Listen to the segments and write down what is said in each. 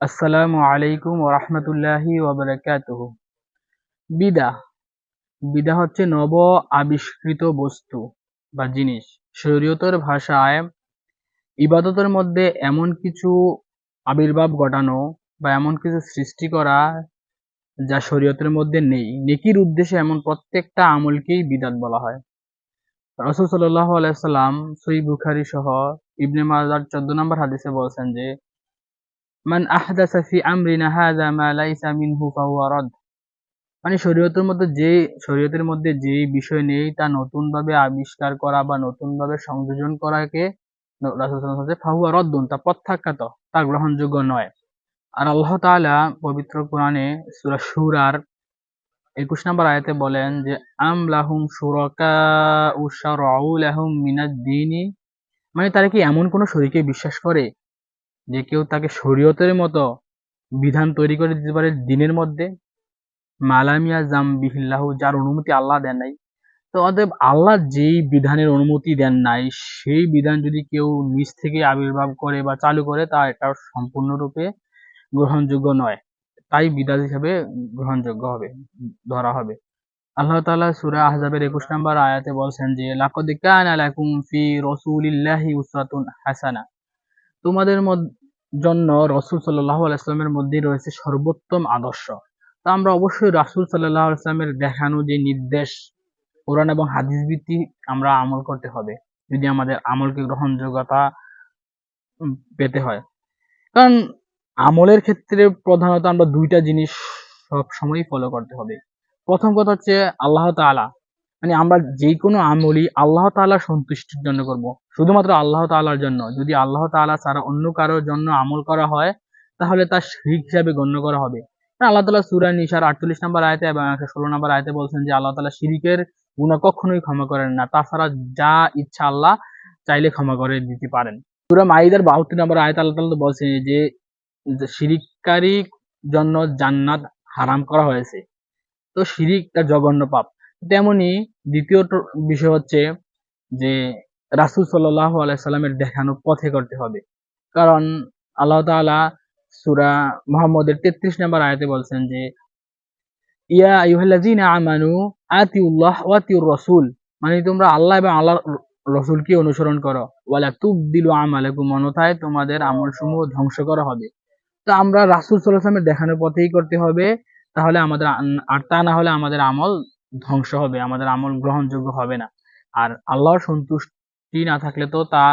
আসসালামু আলাইকুম ওরহমতুল্লাহি ওবরাকাতুহু বিদা বিদা হচ্ছে নব আবিষ্কৃত বস্তু বা জিনিস। শরীয়তের ভাষায় ইবাদতের মধ্যে এমন কিছু আবির্ভাব ঘটানো বা এমন কিছু সৃষ্টি করা যা শরীয়তের মধ্যে নেই, নেকির উদ্দেশ্যে এমন প্রত্যেকটা আমলকেই বিদাত বলা হয়। রসুল সাল্লাহ আলাইসাল্লাম সই বুখারি সহ ইবনে মাজার চোদ্দ নম্বর হাদিসে বলছেন যে মান আহদাসা ফি আমরিনা হাযা মা লাইসা মিনহু ফাহুয়া রাদ। মানে শরীয়তের মধ্যে যে, শরীয়তের মধ্যে যেই বিষয় নেই, তা নতুন ভাবে আবিষ্কার করা বা নতুন ভাবে সংযোজন করাকে ফাহুয়া রদ্দুন, তা প্রত্যাখ্যাত, তা গ্রহণযোগ্য নয়। আর আল্লাহ তাআলা পবিত্র কোরআনে সূরা সূরার একুশ নম্বর আয়াতে বলেন যে, আম লাহুম শুরাকা উশারউ লাহুম মিনাদ দীনি। মানে তারা কি এমন কোন শরীকে বিশ্বাস করে? যে কেউ তাকে শরীয়তের মতো বিধান তৈরি করে দিতে পারে দিনের মধ্যে মালামিয়া জাম বিহিল্লাহ যার অনুমতি আল্লাহ দেন নাই। তো অতএব আল্লাহ যেই বিধানের অনুমতি দেন নাই, সেই বিধান যদি কেউ নিজ থেকে আবির্ভাব করে বা চালু করে, তা এটা সম্পূর্ণরূপে গ্রহণযোগ্য নয়। তাই বিধান হিসাবে গ্রহণযোগ্য হবে, ধরা হবে। আল্লাহ তাআলা সূরা আহজাবের একুশ নম্বর আয়াতে বলছেন যে, লাকদ কানা লাকুম ফি রাসূলিল্লাহি উসওয়াতুন হাসানা। তোমাদের জন্য রসুল সাল্লাহ আলাইসলামের মধ্যে রয়েছে সর্বোত্তম আদর্শ। তা আমরা অবশ্যই রাসুল সাল্লাহ আলাইসলামের দেখানো যে নির্দেশ, কোরআন এবং হাদিস ভিত্তিক আমরা আমল করতে হবে, যদি আমাদের আমলকে গ্রহণযোগ্যতা পেতে হয়। কারণ আমলের ক্ষেত্রে প্রধানত আমরা দুইটা জিনিস সব সময় ফলো করতে হবে। প্রথম কথা হচ্ছে আল্লাহ তাআলা। মানে আমরা যে কোনো আমলই আল্লাহ তাআলার সন্তুষ্টির জন্য করব। শুধুমাত্র আল্লাহ তাআলার জন্য। যদি আল্লাহ তাআলা ছাড়া অন্য কারোর জন্য আমল করা হয়, তাহলে তা শিরিক হিসাবে গণ্য করা হবে। আল্লাহ তালা সূরা নিসার আটচল্লিশ নম্বর আয়তে এবং একশো ষোলো নম্বর আয়তে বলছেন যে, আল্লাহ তাআলা শিরিকের গুণা কখনোই ক্ষমা করেন না। তাছাড়া যা ইচ্ছা আল্লাহ চাইলে ক্ষমা করে দিতে পারেন। সূরা মাইদার বাহাত্তর নম্বর আয়তে আল্লাহ তাআলা বলছেন যে শিরিককারী জন্য জান্নাত হারাম করা হয়েছে। তো শিরিক তার জঘন্য পাপ। তেমনি দ্বিতীয় বিষয় হচ্ছে যে রাসুল সাল্লাহ আলাইসাল্লামের দেখানো পথে করতে হবে। কারণ আল্লাহ তালা সুরা মোহাম্মদের তেত্রিশ নম্বর আয়তে বলছেন যে, ইয়া আমানু আতিউল্লাহ ওয়াতিউর রসুল। মানে তোমরা আল্লাহ এবং আল্লাহ রসুলকে অনুসরণ করো। ওয়ালা তুবদিলু আমালাকুম অনথায় তোমাদের আমল সমূহ ধ্বংস করা হবে। তো আমরা রাসুল সাল্লাহামের দেখানোর পথেই করতে হবে। তাহলে আমাদের আর তা না হলে আমাদের আমল ধ্বংস হবে, আমাদের আমল গ্রহণযোগ্য হবে না। আর আল্লাহর সন্তুষ্টি না থাকলে তো তা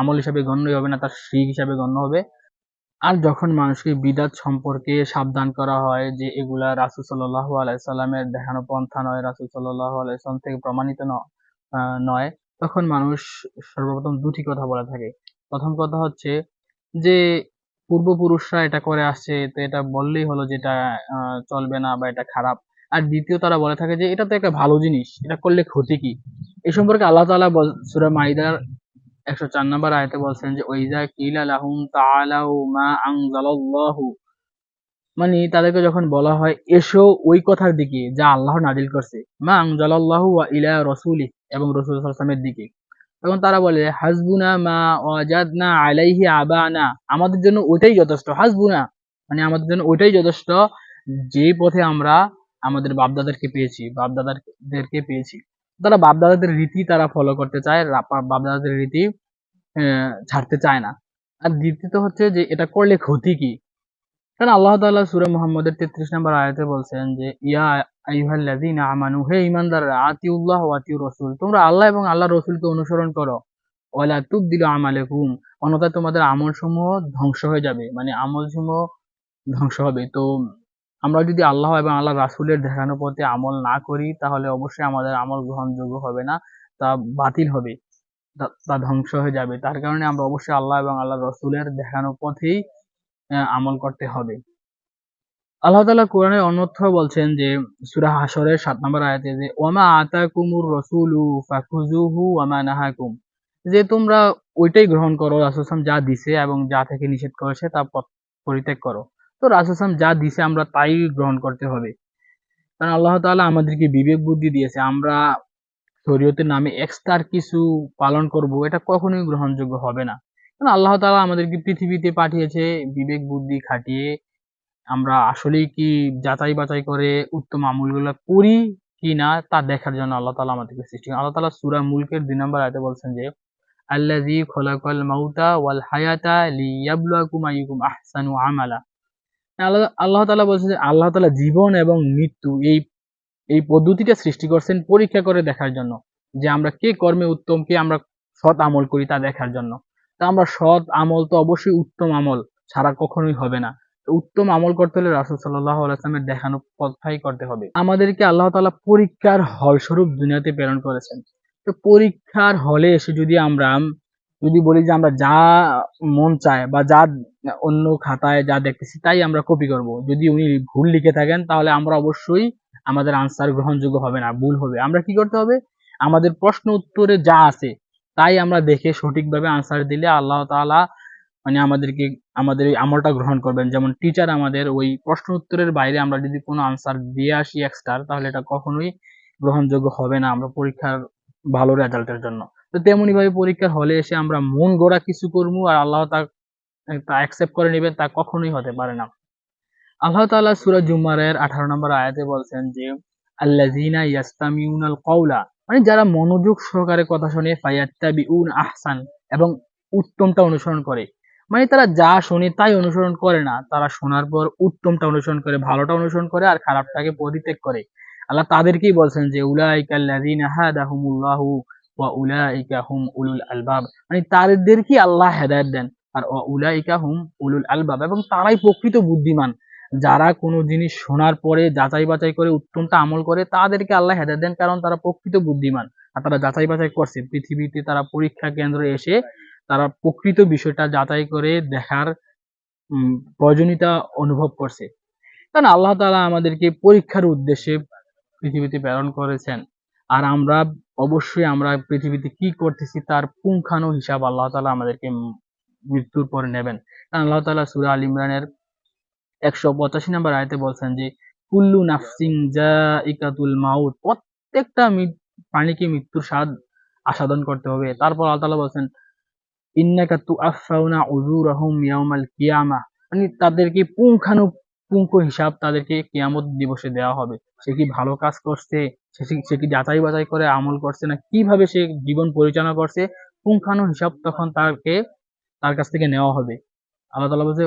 আমল হিসাবে গণ্যই হবে না, তার শিখ হিসাবে গণ্য হবে। আর যখন মানুষকে বিদাত সম্পর্কে সাবধান করা হয় যে এগুলা রাসুল সাল্লাহ আলাইসাল্লামের দেখানো পন্থা নয়, রাসুল সাল্লাহ আলাইসাল্লাম থেকে প্রমাণিত নয়, তখন মানুষ সর্বপ্রথম দুটি কথা বলে থাকে। প্রথম কথা হচ্ছে যে পূর্বপুরুষরা এটা করে আসছে, তো এটা বললেই হলো যেটা চলবে না বা এটা খারাপ। আর দ্বিতীয় তারা বলে থাকে যে, এটা তো একটা ভালো জিনিস, এটা করলে ক্ষতি কি? এ সম্পর্কে আল্লাহ তালা সুরা মাইদার একশো চার নম্বর আয়তে বলছেন যে ওইজা কিলা লাহুম তাআলাউ মা আনজালাল্লাহু। মানে তাদেরকে যখন বলা হয়, এসো ওই কথার দিকে যা আল্লাহ নাজিল করছে। মা আনজালাল্লাহু ওয়া ইলা রাসূলি এবং রাসূল সাল্লাল্লাহু দিকে। তখন তারা বলে, হাসবুনা মা ওয়াজাদনা আলাইহি আবানা। আমাদের জন্য ওইটাই যথেষ্ট, হাসবুনা। মানে আমাদের জন্য ওইটাই যথেষ্ট যে পথে আমরা আমাদের বাপদাদারকে পেয়েছি বাপদাদাদেরকে পেয়েছি। তারা বাপদাদাদের রীতি তারা ফলো করতে চায় বাপদাদাদের রীতি ছাড়তে চায় না। আর দ্বিতীয়ত হচ্ছে যে এটা করলে ক্ষতি কি? কারণ আল্লাহ তাআলা সূরা মুহাম্মদের 33 নম্বর আয়াতে বলছেন যে, ইয়া আইয়ুহাল্লাযীনা আমানু, হে ঈমানদাররা, আতিউল্লাহ আতিউর রাসূল, তোমরা আল্লাহ এবং আল্লাহর রাসূলকে অনুসরণ করো। ওয়ালা তুবদিলু আমালাকুম, অন্যথায় তোমাদের আমলসমূহ ধ্বংস হয়ে যাবে মানে আমলসমূহ ধ্বংস হবে। তো আমরা যদি আল্লাহ এবং আল্লাহ রাসুলের দেখানো পথে আমল না করি, তাহলে অবশ্যই আমাদের আমল গ্রহণযোগ্য হবে না, তা বাতিল হবে, তা ধ্বংস হয়ে যাবে। তার কারণে আমরা অবশ্যই আল্লাহ এবং আল্লাহ রসুলের দেখানো পথেই আমল করতে হবে। আল্লাহ তালা কোরআনের অন্যত্র বলছেন যে, সুরা হাসরের সাত নম্বর আয়াতে যে, ওমা আতা কুমুর রসুলু নাহাকুম। যে তোমরা ওইটাই গ্রহণ করো রাসুলাম যা দিছে এবং যা থেকে নিষেধ করেছে তা পরিত্যাগ করো। তো রাসুলাম যা দিছে আমরা তাই গ্রহণ করতে হবে। কারণ আল্লাহ তাআলা আমাদেরকে বিবেক বুদ্ধি দিয়েছে, আমরা শরীয়তের নামে এক্সট্রার কিছু পালন করব, এটা কখনোই গ্রহণযোগ্য হবে না। কারণ আল্লাহ তালা আমাদেরকে পৃথিবীতে পাঠিয়েছে বিবেক বুদ্ধি খাটিয়ে, আমরা আসলেই কি যাচাই বাছাই করে উত্তম আমলগুলো করি কি না তা দেখার জন্য আল্লাহ তালা আমাদেরকে সৃষ্টি করেন। আল্লাহ তালা সূরা মুলকের দুই নম্বর আয়াতে বলছেন যে, আল্লাযী খলাকাল মাউতা ওয়াল হায়াতা লিয়াবলুয়াকুম আইয়ুকুম আহসানু আমালা। আল্লাহ আল্লাহ তাআলা বলছেন যে আল্লাহ তালা জীবন এবং মৃত্যু এই এই পদ্ধতিটা সৃষ্টি করছেন পরীক্ষা করে দেখার জন্য যে আমরা কে কর্মে উত্তম, কে আমরা সৎ আমল করি তা দেখার জন্য। তা আমরা সৎ আমল তো অবশ্যই উত্তম আমল ছাড়া কখনোই হবে না। উত্তম আমল করতে হলে রাসুল সাল্লাহ আলাইসলামের দেখানো পথাই করতে হবে। আমাদেরকে আল্লাহ তাআলা পরীক্ষার হল স্বরূপ দুনিয়াতে প্রেরণ করেছেন। তো পরীক্ষার হলে এসে যদি আমরা যদি বলি যে আমরা যা মন চায় বা যা অন্য খাতায় যা দেখতেছি, তাই আমরা কপি করব। যদি উনি ভুল লিখে থাকেন, তাহলে আমরা অবশ্যই আমাদের আনসার গ্রহণযোগ্য হবে না, ভুল হবে। আমরা কি করতে হবে? আমাদের প্রশ্ন উত্তরে যা আছে, তাই আমরা দেখে সঠিকভাবে আনসার দিলে আল্লাহ তাআলা মানে আমাদেরকে, আমাদের এই আমলটা গ্রহণ করবেন। যেমন টিচার আমাদের ওই প্রশ্ন উত্তরের বাইরে আমরা যদি কোনো আনসার দিয়ে আসি এক্সট্রা তাহলে এটা কখনোই গ্রহণযোগ্য হবে না আমরা পরীক্ষার ভালো রেজাল্টের জন্য। তো তেমনি ভাবে পরীক্ষার হলে এসে আমরা মন গড়া কিছু করব আর আল্লাহ তা তা অ্যাকসেপ্ট করে নেবেন তা কখনোই হতে পারে না। আল্লাহ তাআলা সূরা জুমারের 18 নম্বর আয়াতে বলছেন যে, আল্লাযীনা ইয়াস্তামিউনাল কওলা মানে যারা মনোযোগ সহকারে কথা শুনে, ফায়াত্তাবিউন আহসান, এবং উত্তমটা অনুসরণ করে। মানে তারা যা শোনে তাই অনুসরণ করে না, তারা শোনার পর উত্তমটা অনুসরণ করে, ভালোটা অনুসরণ করে আর খারাপটাকে পরিত্যাগ করে। আল্লাহ তাদেরকেই বলছেন যে, উলাইকাল্লাযীনা হাদাহুমুল্লাহু ওয়া উলাইকা হুম আলবাব। মানে তাদেরকে আল্লাহ হেদায়েত দেন। আর ওয়া উলাইকা হুম উলুল আলবাব এবং তারাই প্রকৃত বুদ্ধিমান। যারা কোনো জিনিস শোনার পরে যাচাই বাছাই করে, উত্তমটা আমল করে, তাদেরকে আল্লাহ হেদায়েত দেন কারণ তারা প্রকৃত বুদ্ধিমান। আর তারা যাচাই বাছাই করছে। পৃথিবীতে তারা পরীক্ষা কেন্দ্রে এসে তারা প্রকৃত বিষয়টা যাচাই করে দেখার প্রয়োজনীয়তা অনুভব করছে। কারণ আল্লাহ তালা আমাদেরকে পরীক্ষার উদ্দেশ্যে পৃথিবীতে প্রেরণ করেছেন। আর আমরা অবশ্যই আমরা পৃথিবীতে কি করতেছি তার পুঙ্খানু হিসাব আল্লাহ তালা আমাদেরকে মৃত্যুর পরে নেবেন। আল্লাহ তালা সূরা আল ইমরানের একশো পঁচাশি নম্বর আয়তে বলছেন যে, কুল্লু নাফসিং জাইকাতুল মাউত প্রত্যেকটা মৃত- প্রাণীকে মৃত্যুর স্বাদ আস্বাদন করতে হবে। তারপর আল্লাহ তাআলা বলছেন, ইন্নাকা তুআফাউনা উজুরাহুম ইয়াউমাল কিয়ামা মানে তাদেরকে পুঙ্খানু পুঙ্খ হিসাব তাদেরকে কিয়ামত দিবসে দেওয়া হবে। সে কি ভালো কাজ করছে? সে কি- যাচাই বাছাই করে আমল করছে না কীভাবে সে জীবন পরিচালনা করছে? পুঙ্খানু হিসাব তখন তাকে, তার কাছ থেকে নেওয়া হবে। আল্লাহ বলছে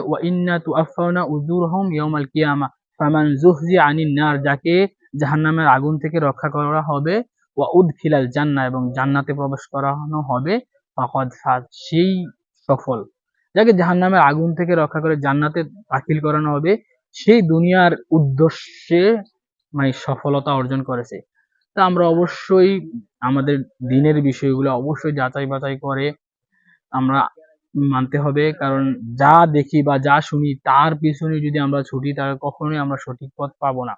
যাকে জাহান্নামের আগুন থেকে রক্ষা করা হবে। ওয়া উদখিলাল জান্নাহ এবং জান্নাতে প্রবেশ করানো হবে। ফাকাদ সেই সফল। যাকে জাহান্নামের আগুন থেকে রক্ষা করে জান্নাতে দাখিল করানো হবে, সেই দুনিয়ার উদ্দেশ্যে মানে সফলতা অর্জন করেছে। তা আমরা অবশ্যই আমাদের দিনের বিষয়গুলো অবশ্যই যাচাই বাছাই করে আমরা মানতে হবে। কারণ যা দেখি বা যা শুনি, তার পিছনে যদি আমরা ছুটি, তাহলে কখনোই আমরা সঠিক পথ পাবো না।